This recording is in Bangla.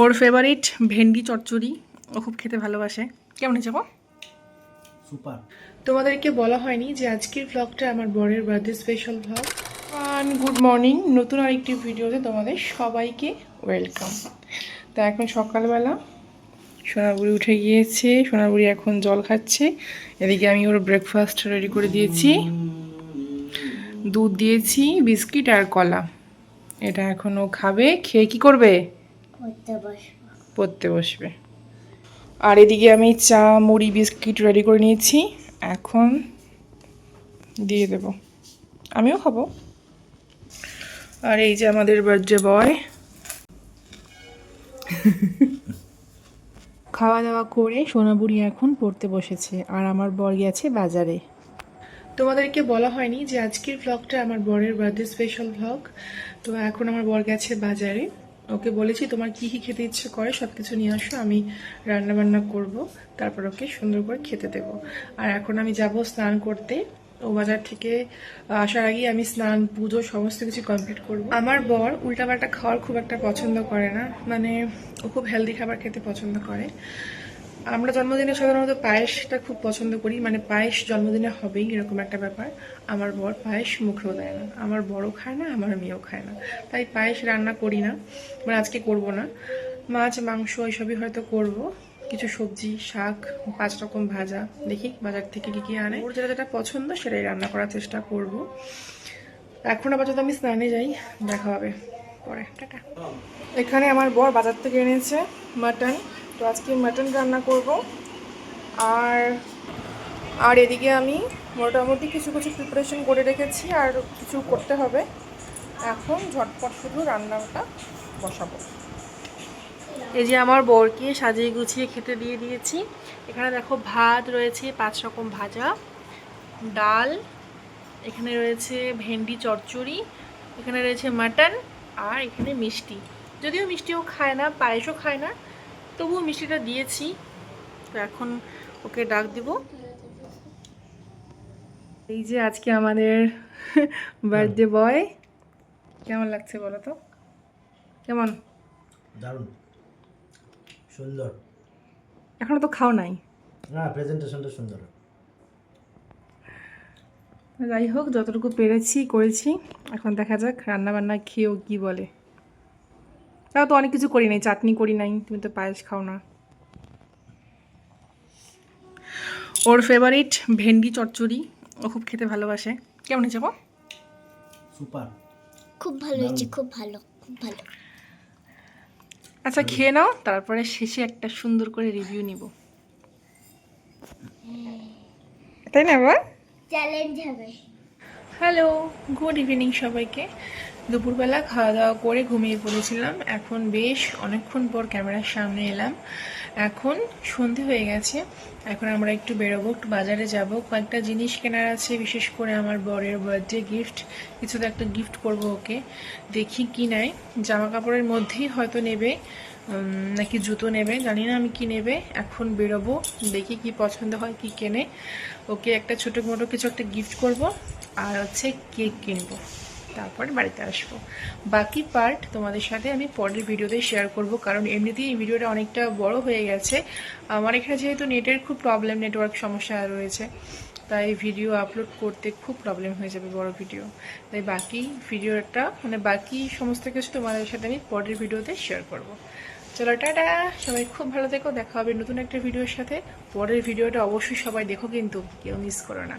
ওর ফেভারিট ভেন্ডি চচ্চড়ি ও খুব খেতে ভালোবাসে। কেমন হয়েছে? সুপার। তোমাদেরকে বলা হয়নি যে আজকের ভ্লগটা আমার বরের birthday special vlog good morning নতুন আরেকটি ভিডিওতে তোমাদের সবাইকে ওয়েলকাম তা এখন সকালবেলা সোনাবুড়ি উঠে গিয়েছে সোনাবুড়ি এখন জল খাচ্ছে। এদিকে আমি ওর ব্রেকফাস্ট রেডি করে দিয়েছি। দুধ দিয়েছি বিস্কিট আর কলা। এটা এখন ও খাবে খেয়ে কি করবে? পড়তে বসবে। আর এদিকে আমি চা মুড়ি বিস্কিট রেডি করে নিয়েছি। এখন দিয়ে দেব। আমিও খাব। আর এই যে আমাদের বার্থডে বয় খাওয়া দাওয়া করে সোনাবুড়ি এখন পড়তে বসেছে আর আমার বর গেছে বাজারে। তোমাদেরকে বলা হয়নি যে আজকের ভ্লগটা আমার বরের বার্থডে স্পেশাল ভ্লগ তো এখন আমার বর গেছে বাজারে। ওকে বলেছি, তোমার কি কি খেতে ইচ্ছে করে সব কিছু নিয়ে আসো, আমি রান্না বান্না করব, তারপর ওকে সুন্দর করে খেতে দেব। আর এখন আমি যাব স্নান করতে। ও বাজার থেকে আসার আগেই আমি স্নান, পুজো সমস্ত কিছু কমপ্লিট করব। আমার বর উল্টাপাল্টা খাওয়ার খুব একটা পছন্দ করে না। মানে ও খুব হেলদি খাবার খেতে পছন্দ করে। আমরা জন্মদিনে সাধারণত পায়েসটা খুব পছন্দ করি। মানে পায়েস জন্মদিনে হবেই এরকম একটা ব্যাপার। আমার বর পায়েস মুখেও দেয় না। আমার বড় খায় না আমার মেয়েও খায় না। তাই পায়েস রান্না করি না মানে আজকে করব না। মাছ মাংস এইসবই হয়তো করব। কিছু সবজি শাক পাঁচ রকম ভাজা। দেখি বাজার থেকে কী কী আনে। ওর যেটা যেটা পছন্দ সেটাই রান্না করার চেষ্টা করব। এখন আপাতত আমি স্নানে যাই দেখা হবে পরে। টাটা। এখানে আমার বর বাজার থেকে এনেছে মাটন। তো আজকে মাটন রান্না করব। আর আর এদিকে আমি মোটামুটি কিছু কিছু প্রিপারেশন করে রেখেছি, আর কিছু করতে হবে। এখন ঝটপট শুধু রান্নাটা বসাবো। এই যে আমার বরকে সাজিয়ে গুছিয়ে খেতে দিয়ে দিয়েছি। এখানে দেখো ভাত রয়েছে, পাঁচ রকম ভাজা, ডাল, এখানে রয়েছে ভেন্ডি চচ্চড়ি, এখানে রয়েছে মাটন, আর এখানে মিষ্টি। যদিও মিষ্টিও খায় না, পায়েসও খায় না তবুও মিষ্টিটা দিয়েছি। তো এখন ওকে ডাক দিব। এই যে আজকে আমাদের বার্থডে বয়। কেমন লাগছে বলো তো? কেমন? দারুণ। সুন্দর। এখনও তো খাও নাই। না প্রেজেন্টেশনটা সুন্দর। যাই হোক যতটুকু পেরেছি করেছি। এখন দেখা যাক রান্না বান্না খেয়েও কি বলে। তাও তো অনেক কিছু করি নাই চাটনি করি নাই তুমি তো পায়েস খাও না। ওর ফেভারিট ভেন্ডি চচ্চড়ি ও খুব খেতে ভালোবাসে। কেমন হয়েছে গো? সুপার। খুব ভালো হয়েছে খুব ভালো খুব ভালো। আচ্ছা খেয়ে নাও তারপরে শেষে একটা সুন্দর করে রিভিউ নিব। তাই না বাবা? চ্যালেঞ্জ হবে। হ্যালো গুড ইভিনিং সবাইকে। দুপুরবেলা খাওয়া দাওয়া করে ঘুমিয়ে পড়েছিলাম। এখন বেশ অনেকক্ষণ পর ক্যামেরার সামনে এলাম। এখন সন্ধে হয়ে গেছে। এখন আমরা একটু বেরোবো, একটু বাজারে যাব। কয়েকটা জিনিস কেনার আছে, বিশেষ করে আমার বরের বার্থডে গিফট কিছু তো একটা গিফট করব ওকে। দেখি কি নেয়। জামা কাপড়ের মধ্যেই হয়তো নেবে নাকি জুতো নেবে, জানি না আমি কি নেবে। এখন বেরোবো, দেখি কি পছন্দ হয়, কি কেনে। ওকে একটা ছোটো মোটো কিছু একটা গিফট করব, আর হচ্ছে কেক কিনবো। তারপরে বাড়িতে আসব। বাকি পার্ট তোমাদের সাথে আমি পরের ভিডিওতে শেয়ার করব, কারণ এমনিতেই এই ভিডিওটা অনেকটা বড় হয়ে গেছে। আমার এখানে যেহেতু নেটের খুব প্রবলেম নেটওয়ার্ক সমস্যা রয়েছে, তাই ভিডিও আপলোড করতে খুব প্রবলেম হয়ে যাবে বড় ভিডিও তাই বাকি ভিডিওটা মানে বাকি সমস্ত কিছু তোমাদের সাথে আমি পরের ভিডিওতে শেয়ার করব। চলো, টাটা! সবাই খুব ভালো থেকো, দেখা হবে নতুন একটা ভিডিওর সাথে। পরের ভিডিওটা অবশ্যই সবাই দেখো কিন্তু, কেউ মিস করো না।